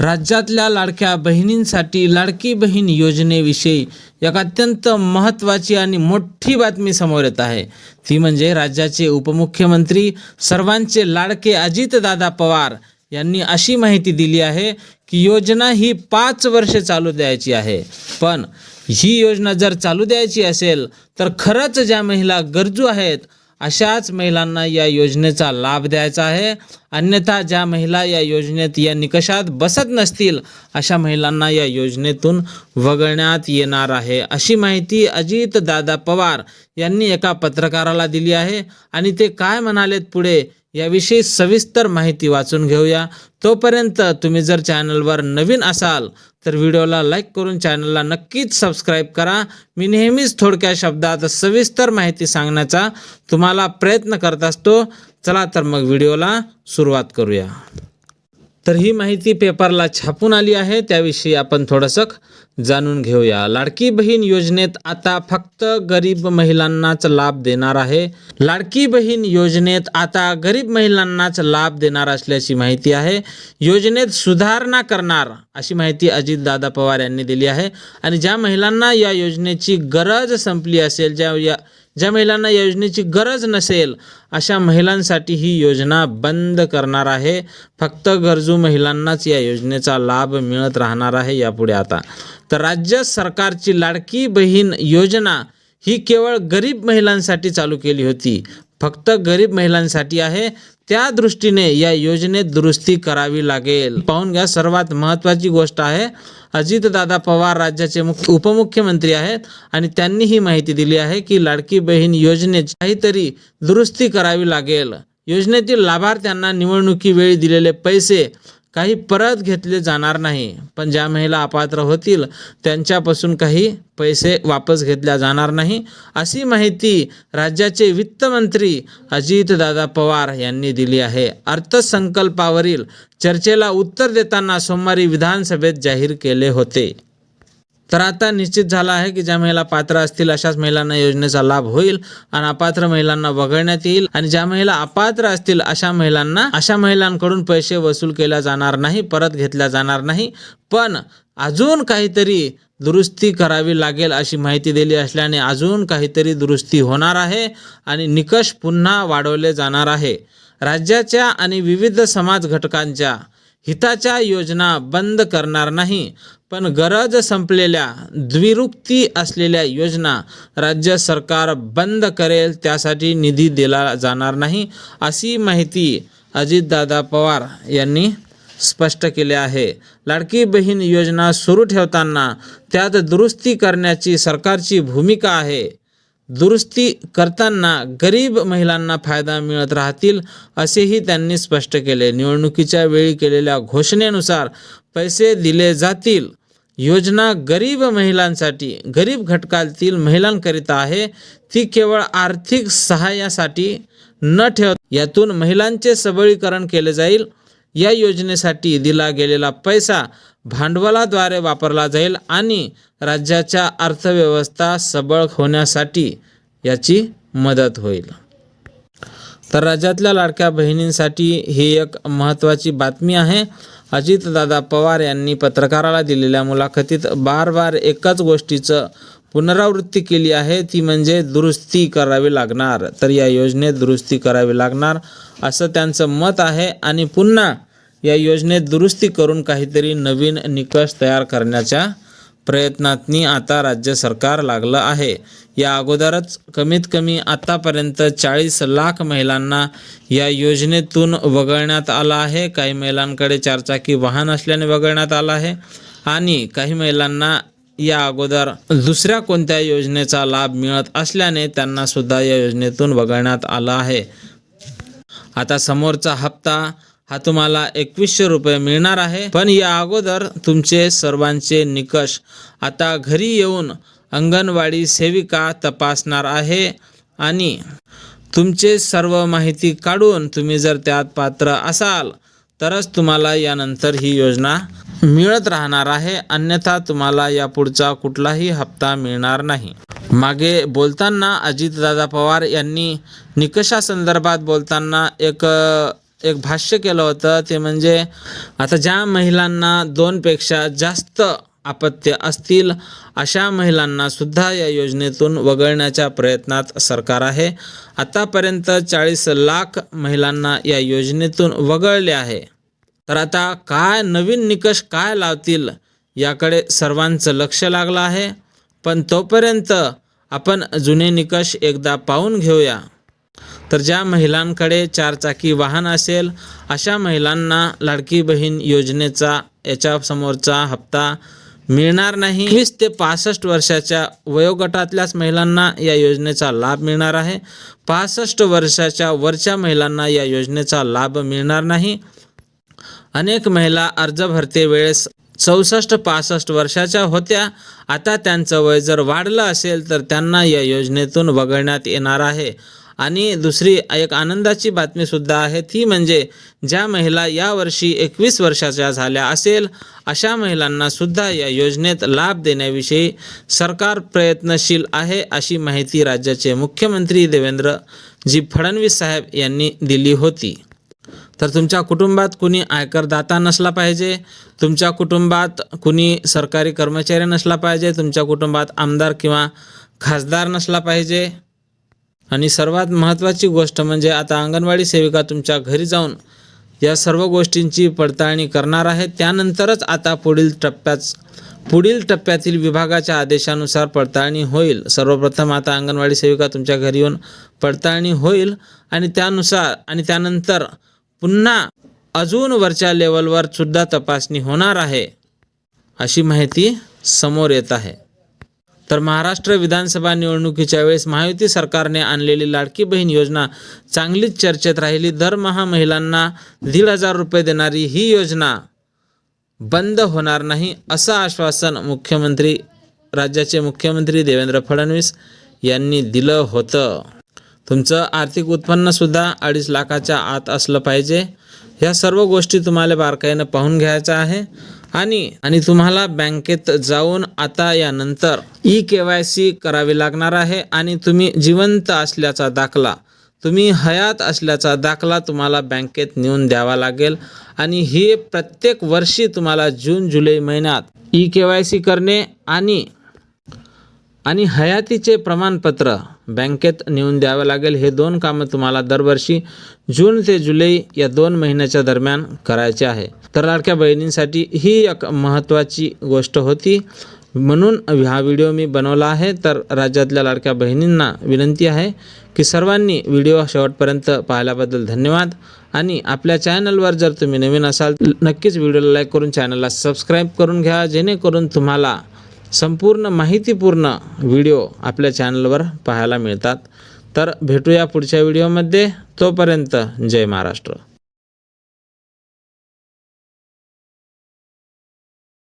राज्यातल्या लाडक्या बहिणींसाठी लाडकी बहीण योजनेविषयी एक अत्यंत महत्त्वाची आणि मोठी बातमी समोर येत आहे. ती म्हणजे राज्याचे उपमुख्यमंत्री सर्वांचे लाडके अजितदादा पवार यांनी अशी माहिती दिली आहे की योजना ही पाच वर्ष चालू द्यायची आहे. पण ही योजना जर चालू द्यायची असेल तर खरंच ज्या महिला गरजू आहेत अशाच महिलांना या योजनेचा लाभ द्यायचा आहे. अन्यथा ज्या महिला या योजनेत या निकषात बसत नसतील अशा महिलांना या योजनेतून वगळण्यात येणार आहे. अशी माहिती अजित दादा पवार यांनी एका पत्रकाराला दिली आहे. आणि ते काय म्हणालेत पुढे? याविषयी सविस्तर माहिती वाचून घेऊया. तोपर्यंत तुम्ही जर चॅनलवर नवीन असाल तर व्हिडिओला लाईक करून चॅनलला नक्कीच सबस्क्राईब करा. मी नेहमीच थोडक्या शब्दात सविस्तर माहिती सांगण्याचा तुम्हाला प्रयत्न करत असतो. चला तर मग व्हिडिओला सुरुवात करूया. तर ही माहिती पेपरला छापून आली आहे. त्याविषयी आपण थोडंसं जाणून घेऊया. लाडकी बहीण योजनेत आता फक्त गरीब महिलांनाच लाभ देणार आहे. लाडकी बहीण योजनेत आता गरीब महिलांनाच लाभ देणार असल्याची माहिती आहे. योजनेत सुधारणा करणार अशी माहिती अजितदादा पवार यांनी दिली आहे. आणि ज्या महिलांना या योजनेची गरज संपली असेल ज्या या ज्या महिलांना योजनेची गरज नसेल अशा महिलांसाठी ही योजना बंद करणार आहे. फक्त गरजू महिलांनाच या योजनेचा लाभ मिळत राहणार आहे यापुढे आता. तर राज्य सरकारची लाडकी बहीण योजना ही केवळ गरीब महिलांसाठी चालू केली होती. फक्त गरीब महिलांसाठी आहे. त्या दृष्टीने या योजनेत दुरुस्ती करावी लागेल. पाहून घ्या सर्वात महत्त्वाची गोष्ट आहे. अजितदादा पवार राज्याचे मुख्य उपमुख्यमंत्री आहेत आणि त्यांनी ही माहिती दिली आहे की लाडकी बहीण योजनेत काहीतरी दुरुस्ती करावी लागेल. योजनेतील लाभार्थ्यांना निवडणुकीवेळी दिलेले पैसे काही परत घेतले जाणार नाही. पण ज्या महिला अपात्र होतील त्यांच्यापासून काही पैसे वापस घेतल्या जाणार नाही. अशी माहिती राज्याचे वित्तमंत्री अजितदादा पवार यांनी दिली आहे. अर्थसंकल्पावरील चर्चेला उत्तर देताना सोमवारी विधानसभेत जाहीर केले होते. तर आता निश्चित झाला आहे की ज्या महिला पात्र असतील अशाच महिलांना योजनेचा लाभ होईल आणि अपात्र महिलांना वगळण्यात येईल. आणि ज्या महिला अपात्र असतील अशा महिलांना अशा महिलांकडून पैसे वसूल केल्या जाणार नाही परत घेतल्या जाणार नाही. पण अजून काहीतरी दुरुस्ती करावी लागेल अशी माहिती दिली असल्याने अजून काहीतरी दुरुस्ती होणार आहे आणि निकष पुन्हा वाढवले जाणार आहे. राज्याच्या आणि विविध समाज घटकांच्या हिताच्या योजना बंद करणार नाही. पण गरज संपलेल्या द्विरुक्ती असलेल्या योजना राज्य सरकार बंद करेल त्यासाठी निधी दिला जाणार नाही अशी माहिती अजितदादा पवार यांनी स्पष्ट केले आहे. लाडकी बहीण योजना सुरू ठेवताना त्यात दुरुस्ती करण्याची सरकारची भूमिका आहे. दुरुस्ती करताना गरीब महिलांना फायदा मिळत राहतील असेही त्यांनी स्पष्ट केले. निवडणुकीच्या वेळी केलेल्या घोषणेनुसार पैसे दिले जातील. योजना गरीब महिलांसाठी गरीब घटकातील महिलांकरिता आहे. ती केवळ आर्थिक सहाय्यासाठी न ठेव यातून महिलांचे सबळीकरण केले जाईल. या योजनेसाठी दिला गेलेला पैसा भांडवलाद्वारे वापरला जाईल आणि राज्याच्या अर्थव्यवस्था सबळ होण्यासाठी याची मदत होईल. तर राज्यातल्या लाडक्या बहिणींसाठी ही एक महत्त्वाची बातमी आहे. अजितदादा पवार यांनी पत्रकाराला दिलेल्या मुलाखतीत बार बार एकाच गोष्टीचं पुनरावृत्ती केली आहे ती म्हणजे दुरुस्ती करावी लागणार. तर या योजनेत दुरुस्ती करावी लागणार असं त्यांचं मत आहे. आणि पुन्हा या योजनेत दुरुस्ती करून काहीतरी नवीन निकष तयार करण्याच्या प्रयत्नातनी आता राज्य सरकार लागलं आहे. या अगोदरच कमीत कमी आत्तापर्यंत चाळीस लाख महिलांना या योजनेतून वगळण्यात आलं आहे. काही महिलांकडे चारचाकी वाहन असल्याने वगळण्यात आलं आहे. आणि काही महिलांना या अगोदर दुसऱ्या कोणत्या योजनेचा लाभ मिळत असल्याने त्यांना सुद्धा या योजनेतून वगळण्यात आलं आहे. आता समोरचा हप्ता हा तुम्हाला एकवीसशे रुपये मिळणार आहे. पण या अगोदर तुमचे सर्वांचे निकष आता घरी येऊन अंगणवाडी सेविका तपासणार आहे आणि तुमचे सर्व माहिती काढून तुम्ही जर त्यात पात्र असाल तरच तुम्हाला यानंतर ही योजना मिळत राहणार आहे अन्यथा तुम्हाला यापुढचा कुठलाही हप्ता मिळणार नाही. मागे बोलताना अजितदादा पवार यांनी निकषासंदर्भात बोलताना एक एक भाष्य केलं होतं. ते म्हणजे आता ज्या महिलांना दोनपेक्षा जास्त अपत्य असतील अशा महिलांना सुद्धा या योजनेतून वगळण्याच्या प्रयत्नात सरकार आहे. आतापर्यंत चाळीस लाख महिलांना या योजनेतून वगळले आहे. तर आता काय नवीन निकष काय लावतील याकडे सर्वांचं लक्ष लागलं आहे. पण तोपर्यंत आपण जुने निकष एकदा पाहून घेऊया. तर ज्या महिलांकडे चारचाकी वाहन असेल अशा महिलांना लाडकी बहीण योजनेचा याच्यासमोरचा हप्ता मिळणार नाही. वीस ते पासष्ट वर्षाच्या वयोगटातल्याच महिलांना या योजनेचा लाभ मिळणार आहे. पासष्ट वर्षाच्या वरच्या महिलांना या योजनेचा लाभ मिळणार नाही. अनेक महिला अर्ज भरते वेळेस चौसष्ट पासष्ट वर्षाच्या होत्या. आता त्यांचं वय जर वाढलं असेल तर त्यांना या योजनेतून वगळण्यात येणार आहे. आणि दुसरी एक आनंदाची बातमीसुद्धा आहे ती म्हणजे ज्या महिला यावर्षी एकवीस वर्षाच्या झाल्या असेल अशा महिलांना सुद्धा या योजनेत लाभ देण्याविषयी सरकार प्रयत्नशील आहे अशी माहिती राज्याचे मुख्यमंत्री देवेंद्रजी फडणवीस साहेब यांनी दिली होती. तर तुमच्या कुटुंबात कुणी आयकरदाता नसला पाहिजे तुमच्या कुटुंबात कुणी सरकारी कर्मचारी नसला पाहिजे तुमच्या कुटुंबात आमदार किंवा खासदार नसला पाहिजे. आणि सर्वात महत्त्वाची गोष्ट म्हणजे आता अंगणवाडी सेविका तुमच्या घरी जाऊन या सर्व गोष्टींची पडताळणी करणार आहे त्यानंतरच आता पुढील टप्प्यात पुढील टप्प्यातील विभागाच्या आदेशानुसार पडताळणी होईल. सर्वप्रथम आता अंगणवाडी सेविका तुमच्या घरी येऊन पडताळणी होईल आणि त्यानुसार आणि त्यानंतर पुन्हा अजून वरच्या लेवलवर सुद्धा तपासणी होणार आहे अशी माहिती समोर येत आहे. तर महाराष्ट्र विधानसभा निवडणुकीच्या वेळेस महायुती सरकारने आणलेली लाडकी बहीण योजना चांगलीच चर्चेत राहिली. दरमहा महिलांना दीड हजार रुपये देणारी ही योजना बंद होणार नाही असं आश्वासन मुख्यमंत्री राज्याचे मुख्यमंत्री देवेंद्र फडणवीस यांनी दिलं होतं. तुमचं आर्थिक उत्पन्नसुद्धा अडीच लाखाच्या आत असलं पाहिजे. ह्या सर्व गोष्टी तुम्हाला बारकाईनं पाहून घ्यायचं आहे. आणि आणि तुम्हाला बँकेत जाऊन आता यानंतर ई के वाय सी करावी लागणार आहे आणि तुम्ही जिवंत असल्याचा दाखला तुम्ही हयात असल्याचा दाखला तुम्हाला बँकेत नेऊन द्यावा लागेल. आणि हे प्रत्येक वर्षी तुम्हाला जून जुलै महिन्यात ई के वाय सी करणे आणि आणि हयातीचे प्रमाणपत्र बँकेत नेऊन द्यावं लागेल. हे दोन कामं तुम्हाला दरवर्षी जून ते जुलै या दोन महिन्याच्या दरम्यान करायचे आहे. तर लाडक्या बहिणींसाठी ही एक महत्त्वाची गोष्ट होती. म्हणून हा व्हिडिओ मी बनवला आहे. तर राज्यातल्या लाडक्या बहिणींना विनंती आहे की सर्वांनी व्हिडिओ शेवटपर्यंत पाहिल्याबद्दल धन्यवाद. आणि आपल्या चॅनलवर जर तुम्ही नवीन असाल नक्कीच व्हिडिओला लाईक करून चॅनलला सबस्क्राईब करून घ्या. जेणेकरून तुम्हाला संपूर्ण माहितीपूर्ण व्हिडिओ आपल्या चॅनलवर पाहायला मिळतात. तर भेटूया पुढच्या व्हिडिओमध्ये. तोपर्यंत जय महाराष्ट्र.